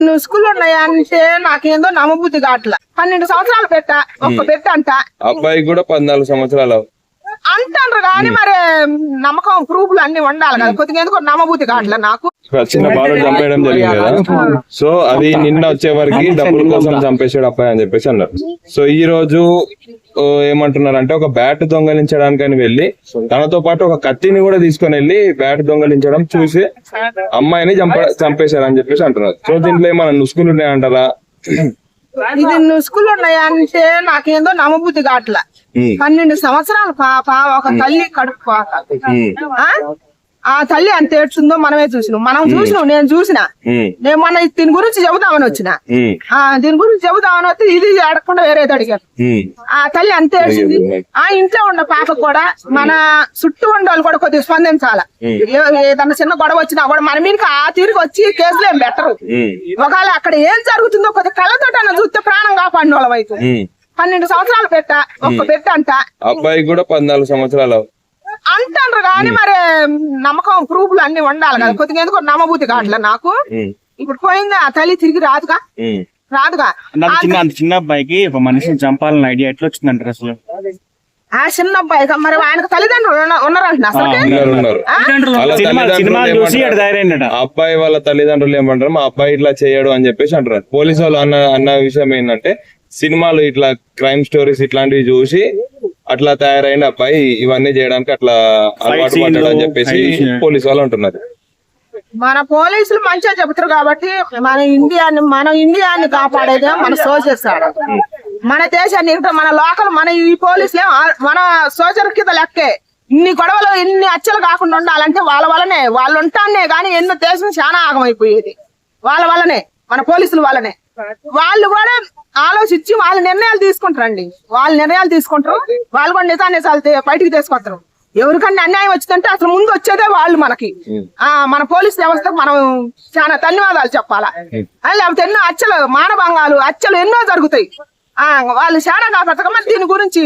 నువ్వు స్కూల్ ఉన్నాయంటే నాకేందో నమ్మబుద్ధి కావట్లా. పన్నెండు సంవత్సరాలు పెట్ట. ఒక్క పెట్ట అంట అబ్బాయికి కూడా పద్నాలుగు సంవత్సరాలు అంటారు కానీ మరి నమ్మకం ప్రూఫ్లు అన్ని ఉండాలి కదా. కొద్దిగా ఎందుకో నమ్మబుద్ధి కావట్లే నాకు. చిన్న బాలు చంపేయడం జరిగింది కదా. సో అది నిన్న వచ్చే వరకు డబ్బుల కోసం చంపేసాడు అబ్బాయి అని చెప్పేసి అన్నారు. సో ఈ రోజు ఓ, ఏమంటున్నారంటే ఒక బ్యాట్ దొంగలించడానికని వెళ్ళి తనతో పాటు ఒక కత్తిని కూడా తీసుకొని వెళ్ళి బ్యాట్ దొంగలించడం చూసి అమ్మాయిని చంప చంపేశారు అని చెప్పేసి అంటున్నారు. సో దీంట్లో ఏమైనా నుసుకులు ఉన్నాయంటారా? ఇది నువ్వు స్కూల్ ఉన్నాయంటే నాకేందో నమ్మబుద్ధి కావట్లా. ఉమ్, పన్నెండు సంవత్సరాల పాప ఒక తల్లి కడుపు ఆ? తల్లి ఎంత ఏడ్చుందో మనమే చూసినాం. మనం చూసినాం నేను చూసిన. నేను మొన్న దీని గురించి చెబుదామని వచ్చిన. ఆ దీని గురించి చెబుదామని వస్తే ఇది అడగకుండా వేరేది అడిగారు. ఆ తల్లి అంత ఏడ్చింది. ఆ ఇంట్లో ఉన్న పాప కూడా మన చుట్టూ ఉన్న వాళ్ళు కూడా కొద్దిగా స్పందించాల. ఏదన్నా చిన్న గొడవ వచ్చినా కూడా మన మీదకి ఆ తీరుకు వచ్చి కేసులు ఏం బెటరు ఒకవేళ అక్కడ ఏం జరుగుతుందో కొద్దిగా కళ్ళతో చూస్తే ప్రాణం కాపాడిన వాళ్ళం అయితే. ఉమ్. పన్నెండు సంవత్సరాలు పెట్ట ఒక్క పెట్ట అంట. అబ్బాయికి కూడా పద్నాలుగు సంవత్సరాలు అంటారు కానీ మరి నమ్మకం ప్రూఫ్లు అన్ని ఉండాలి కదా. కొద్దిగా ఎందుకో నమ్మబుద్ధి కావట్లే నాకు. ఇప్పుడు పోయింది ఆ తల్లి తిరిగి రాదుగా. రాదుగా? చిన్న చిన్న అబ్బాయికి ఒక మనిషిని చంపాలన్న ఐడియా ఎట్లా వచ్చిందంటారు అసలు? ఆ చిన్న అబ్బాయి మరి ఆయనకు తల్లిదండ్రులు ఉన్నారంట ఉన్నారు అబ్బాయి వాళ్ళ తల్లిదండ్రులు ఏమంటారు? మా అబ్బాయి ఇట్లా చేయడు అని చెప్పేసి అంటారు. పోలీసు వాళ్ళు అన్న అన్న విషయం ఏంటంటే సినిమాలు ఇట్లా క్రైమ్ స్టోరీస్ ఇట్లాంటివి చూసి అట్లా తయారైన అబ్బాయి ఇవన్నీ చేయడానికి అట్లా అలవాటు పడ్డాడు అని చెప్పేసి. పోలీసు వాళ్ళు అంటున్నారు. మన పోలీసులు మంచిగా చెబుతారు కాబట్టి మన ఇండియాని మన ఇండియాని కాపాడేదే మన సోల్జర్స్ ఆడ. మన దేశాన్ని మన లోకల్ మన ఈ పోలీసులే మన సోల్జర్ కింద లెక్కే. ఇన్ని గొడవలు ఇన్ని అచ్చలు కాకుండా ఉండాలంటే వాళ్ళ వల్లనే. వాళ్ళు ఉంటానే గానీ ఎన్నో దేశం చాలా ఆగమైపోయేది. వాళ్ళ వల్లనే మన పోలీసుల వల్లనే. వాళ్ళు కూడా ఆలోచించి వాళ్ళ నిర్ణయాలు తీసుకుంటారండి. వాళ్ళ నిర్ణయాలు తీసుకుంటారు. వాళ్ళు కూడా నిజా నిజాలు తే- బయటికి తీసుకొస్తారు. ఎవరికన్నా అన్యాయం వచ్చిందంటే అసలు ముందు వచ్చేదే వాళ్ళు మనకి. ఆ మన పోలీస్ వ్యవస్థకు మనం చాలా ధన్యవాదాలు చెప్పాలా. లేకపోతే ఎన్నో హత్యలు మానభంగాలు హత్యలు ఎన్నో జరుగుతాయి. ఆ వాళ్ళు చాలా కాపాడతారు దీని గురించి